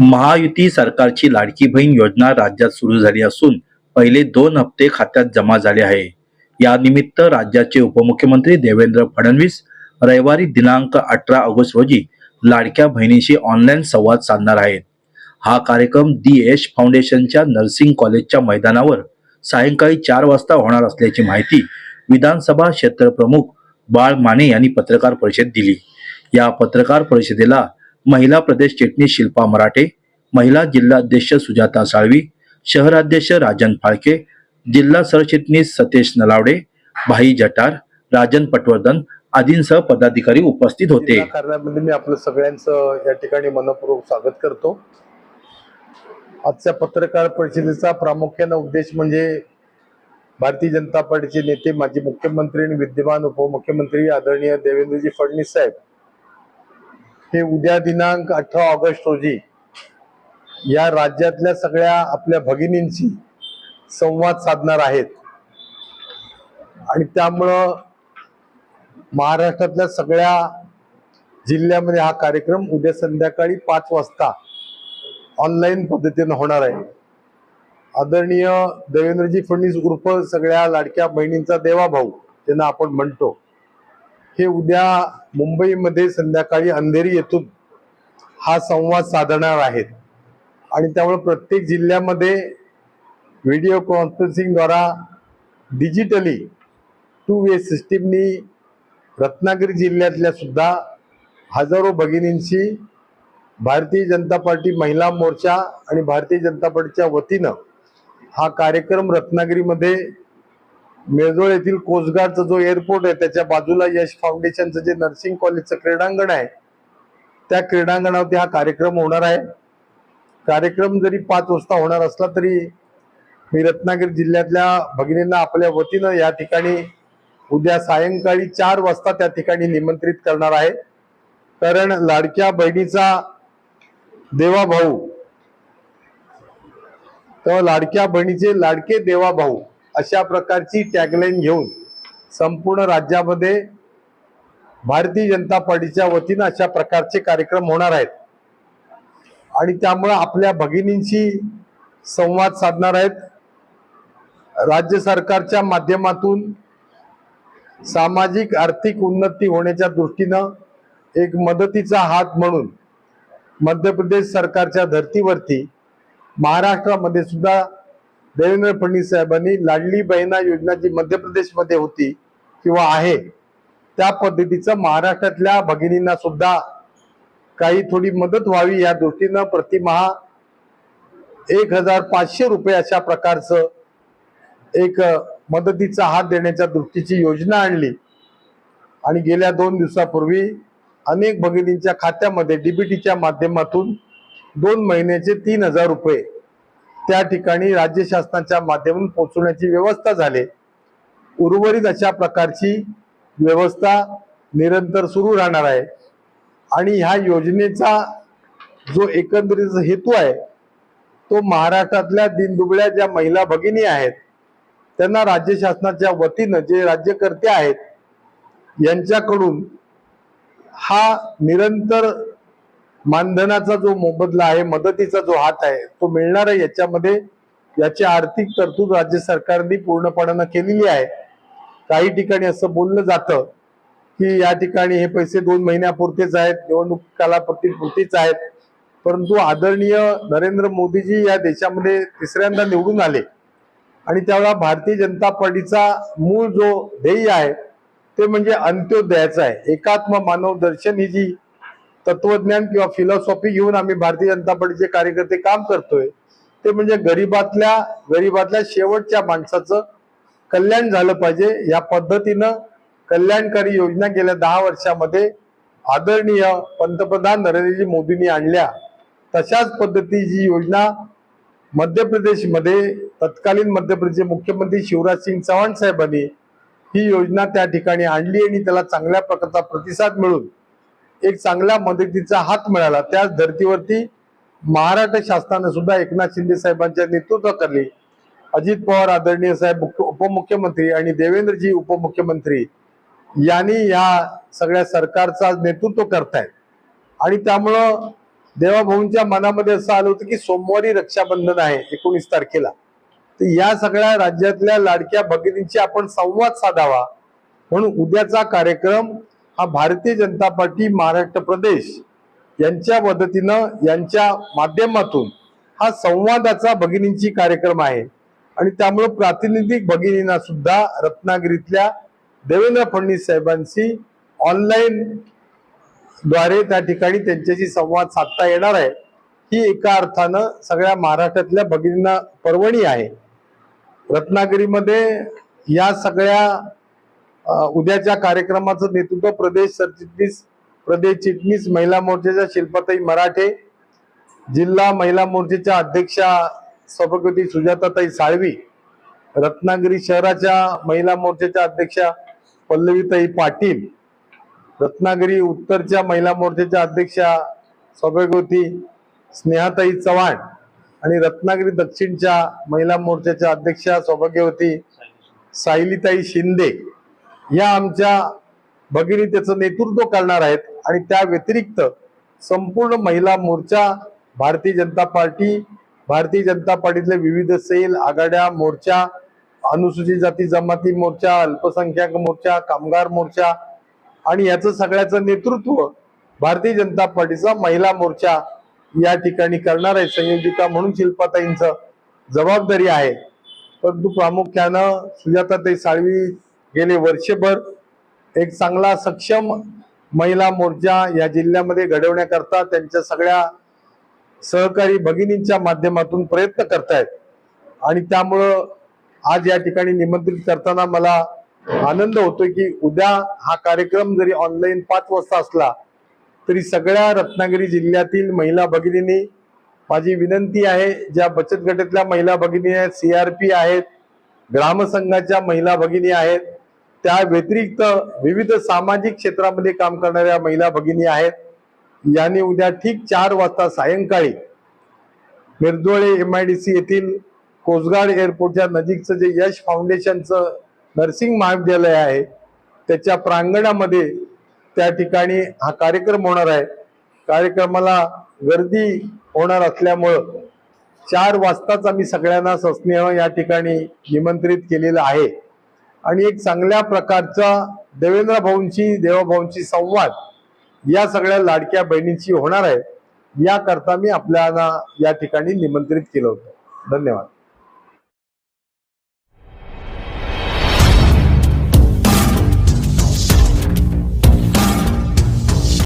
महायुती सरकारची लाडकी बहीण योजना राज्यात सुरू झाली असून पहिले दोन हप्ते खात्यात जमा झाले आहे. या निमित्त राज्याचे उपमुख्यमंत्री देवेंद्र फडणवीस रविवारी दिनांक अठरा ऑगस्ट रोजी लाडक्या बहिणीशी ऑनलाईन संवाद साधणार आहेत. हा कार्यक्रम दी एश फाउंडेशनच्या नर्सिंग कॉलेजच्या मैदानावर सायंकाळी चार वाजता होणार असल्याची माहिती विधानसभा क्षेत्रप्रमुख बाळ माने यांनी पत्रकार परिषद दिली. या पत्रकार परिषदेला महिला प्रदेश चिटणीस शिल्पा मराठे महिला जिल्हाध्यक्ष सुजाता साळवी शहराध्यक्ष राजन फाळके जिल्हा सरचिटणीस सतेश नलावडे भाई जटार राजन पटवर्धन आदींसह पदाधिकारी उपस्थित होते. जिल्हा कार्यालयामध्ये मी आपलं सगळ्यांचं या ठिकाणी मनपूर्वक स्वागत करतो. आजच्या पत्रकार परिषदेचा प्रामुख्याने उद्देश म्हणजे भारतीय जनता पार्टीचे नेते माजी मुख्यमंत्री आणि विद्यमान उपमुख्यमंत्री आदरणीय देवेंद्रजी फडणवीस साहेब हे उद्या दिनांक अठरा ऑगस्ट रोजी या राज्यातल्या सगळ्या आपल्या भगिनींशी संवाद साधणार आहेत. आणि त्यामुळं महाराष्ट्रातल्या सगळ्या जिल्ह्यामध्ये हा कार्यक्रम उद्या संध्याकाळी पाच वाजता ऑनलाईन पद्धतीनं होणार आहे. आदरणीय देवेंद्रजी फडणवीस उर्फ सगळ्या लाडक्या बहिणींचा देवाभाऊ त्यांना ज्यांना आपण म्हणतो. हे उद्या मुंबईमध्ये संध्याकाळी अंधेरी येथून हा संवाद साधणार आहेत. आणि त्यामुळे प्रत्येक जिल्ह्यामध्ये व्हिडिओ कॉन्फरन्सिंगद्वारा डिजिटली टू वे सिस्टीमनी रत्नागिरी जिल्ह्यातल्या सुद्धा हजारो भगिनींशी भारतीय जनता पार्टी महिला मोर्चा आणि भारतीय जनता पार्टीच्या वतीनं हा कार्यक्रम रत्नागिरीमध्ये मेळजोळ येथील कोस्टगार्डचा जो एअरपोर्ट आहे त्याच्या बाजूला यश फाउंडेशनचं जे नर्सिंग कॉलेजचं क्रीडांगण आहे त्या क्रीडांगणावरती हा कार्यक्रम होणार आहे. कार्यक्रम जरी पाच वाजता होणार असला तरी मी रत्नागिरी जिल्ह्यातल्या भगिनींना आपल्या वतीनं या ठिकाणी उद्या सायंकाळी चार वाजता त्या ठिकाणी निमंत्रित करणार आहे. कारण लाडक्या बहिणीचा देवा भाऊ तर लाडक्या बहिणीचे लाडके देवा भाऊ अशा प्रकारची टॅगलाईन घेऊन संपूर्ण राज्यामध्ये भारतीय जनता पार्टीच्या वतीनं अशा प्रकारचे कार्यक्रम होणार आहेत. आणि त्यामुळं आपल्या भगिनींशी संवाद साधणार आहेत. राज्य सरकारच्या माध्यमातून सामाजिक आर्थिक उन्नती होण्याच्या दृष्टीनं एक मदतीचा हात म्हणून मध्य प्रदेश सरकारच्या धर्तीवरती महाराष्ट्रामध्ये सुद्धा देवेंद्र फडणवीस साहेबांनी लाडली बहिणा योजना जी मध्य प्रदेशमध्ये होती किंवा आहे त्या पद्धतीचं महाराष्ट्रातल्या भगिनींना सुद्धा काही थोडी मदत व्हावी या दृष्टीनं प्रतिमहा एक हजार पाचशे रुपये अशा प्रकारचं एक मदतीचा हात देण्याच्या दृष्टीची योजना आणली. आणि गेल्या दोन दिवसापूर्वी अनेक भगिनींच्या खात्यामध्ये डीबीटीच्या माध्यमातून दोन महिन्याचे तीन हजार रुपये त्या ठिकाणी राज्य शासनाच्या माध्यमातून पोहोचवण्याची व्यवस्था झाली. उर्वरित अशा प्रकारची व्यवस्था निरंतर सुरू राहणार आहे. आणि ह्या योजनेचा जो एकंदरीत हेतू आहे तो महाराष्ट्रातल्या दिनदुबळ्या ज्या महिला भगिनी आहेत त्यांना राज्य शासनाच्या वतीनं जे राज्यकर्ते आहेत यांच्याकडून हा निरंतर मानधनाचा जो मोबदला आहे मदतीचा जो हात आहे तो मिळणार आहे याच्यामध्ये. याची आर्थिक तरतूद राज्य सरकारने पूर्णपणानं केलेली आहे. काही ठिकाणी असं बोललं जातं की या ठिकाणी हे पैसे दोन महिन्यापुरतेच आहेत निवडणूक कालापतीपुरतीच आहेत. परंतु आदरणीय नरेंद्र मोदीजी या देशामध्ये तिसऱ्यांदा निवडून आले. आणि त्यावेळा भारतीय जनता पार्टीचा मूळ जो ध्येय आहे ते म्हणजे अंत्योदयाचं आहे. एकात्म मानव दर्शन ही जी तत्वज्ञान किंवा फिलॉसॉफी घेऊन आम्ही भारतीय जनता पार्टीचे कार्यकर्ते काम करतोय. ते म्हणजे गरीबातल्या गरीबातल्या शेवटच्या माणसाचं कल्याण झालं पाहिजे. या पद्धतीनं कल्याणकारी योजना गेल्या दहा वर्षामध्ये आदरणीय पंतप्रधान नरेंद्रजी मोदींनी आणल्या. तशाच पद्धतीची योजना मध्य प्रदेशमध्ये तत्कालीन मध्य प्रदेशचे मुख्यमंत्री शिवराज सिंग चव्हाण साहेबांनी ही योजना त्या ठिकाणी आणली आणि त्याला चांगल्या प्रकारचा प्रतिसाद मिळून एक चांगल्या मदतीचा हात मिळाला. त्याच धर्तीवरती महाराष्ट्र शासनाने सुद्धा एकनाथ शिंदे साहेबांच्या नेतृत्वाखाली अजित पवार आदरणीय साहेब उपमुख्यमंत्री आणि देवेंद्रजी उपमुख्यमंत्री यांनी या सगळ्या सरकारचा नेतृत्व करतायत. आणि त्यामुळं देवाभाऊंच्या मनामध्ये असं आलं होतं की सोमवारी रक्षाबंधन आहे एकोणीस तारखेला. तर या सगळ्या राज्यातल्या लाडक्या भगिनींशी आपण संवाद साधावा म्हणून उद्याचा कार्यक्रम हा भारतीय जनता पार्टी महाराष्ट्र प्रदेश यांच्या मदतीनं यांच्या माध्यमातून हा संवादाचा भगिनींची कार्यक्रम आहे. आणि त्यामुळं प्रातिनिधिक भगिनींना सुद्धा रत्नागिरीतल्या देवेंद्र फडणवीस साहेबांशी ऑनलाईन द्वारे त्या ठिकाणी त्यांच्याशी संवाद साधता येणार आहे. ही एका अर्थानं सगळ्या महाराष्ट्रातल्या भगिनींना पर्वणी आहे. रत्नागिरीमध्ये या सगळ्या उद्याच्या कार्यक्रमाचं नेतृत्व प्रदेश सरचिटणीस प्रदेश चिटणीस महिला मोर्चाच्या शिल्पाताई मराठे जिल्हा महिला मोर्चाच्या अध्यक्षा सभापती सुजाताताई साळवी रत्नागिरी शहराच्या महिला मोर्चाच्या अध्यक्षा पल्लवीताई पाटील रत्नागिरी उत्तरच्या महिला मोर्चाच्या अध्यक्षा सभापती स्नेहाताई चव्हाण आणि रत्नागिरी दक्षिणच्या महिला मोर्चाच्या अध्यक्षा सौभाग्यवती सायलीताई शिंदे. या आमच्या भगिनी त्याचं नेतृत्व करणार आहेत आणि त्या व्यतिरिक्त संपूर्ण महिला मोर्चा भारतीय जनता पार्टी भारतीय जनता पार्टीतले विविध सेल आघाड्या मोर्चा अनुसूचित जाती जमाती मोर्चा अल्पसंख्याक मोर्चा कामगार मोर्चा आणि याचं सगळ्याचं नेतृत्व भारतीय जनता पार्टीचा महिला मोर्चा या ठिकाणी करणार आहे. संयोजिका म्हणून शिल्पाताईंचं जबाबदारी आहे. परंतु प्रामुख्यानं सुजाताताई साळवी गेले वर्षभर एक चांगला सक्षम महिला मोर्चा या जिल्ह्यामध्ये घडवण्याकरता त्यांच्या सगळ्या सहकारी भगिनींच्या माध्यमातून प्रयत्न करतायत. आणि त्यामुळं आज या ठिकाणी निमंत्रित करताना मला आनंद होतो की उद्या हा कार्यक्रम जरी ऑनलाईन पाच वाजता असला तरी सगळ्या रत्नागिरी जिल्ह्यातील महिला भगिनींनी माझी विनंती आहे ज्या बचत गटातल्या महिला भगिनी आहेत सीआरपी आहेत ग्रामसंघाच्या महिला भगिनी आहेत त्या व्यतिरिक्त विविध सामाजिक क्षेत्रामध्ये काम करणाऱ्या महिला भगिनी आहेत. यांनी उद्या ठीक चार वाजता सायंकाळी Mirjole M I D C येथील कोसगाड एअरपोर्टच्या नजीकचं जे यश फाउंडेशनचं नर्सिंग महाविद्यालय आहे त्याच्या प्रांगणामध्ये त्या ठिकाणी हा कार्यक्रम होणार आहे. कार्यक्रमाला गर्दी होणार असल्यामुळं चार वाजताच आम्ही सगळ्यांना सस्नेह या ठिकाणी निमंत्रित केलेलं आहे. आणि एक चांगल्या प्रकारचा देवेंद्र भाऊंशी देवाभाऊंशी संवाद या सगळ्या लाडक्या बहिणींची होणार आहे. याकरता मी आपल्याला या ठिकाणी निमंत्रित केलं होतं. धन्यवाद.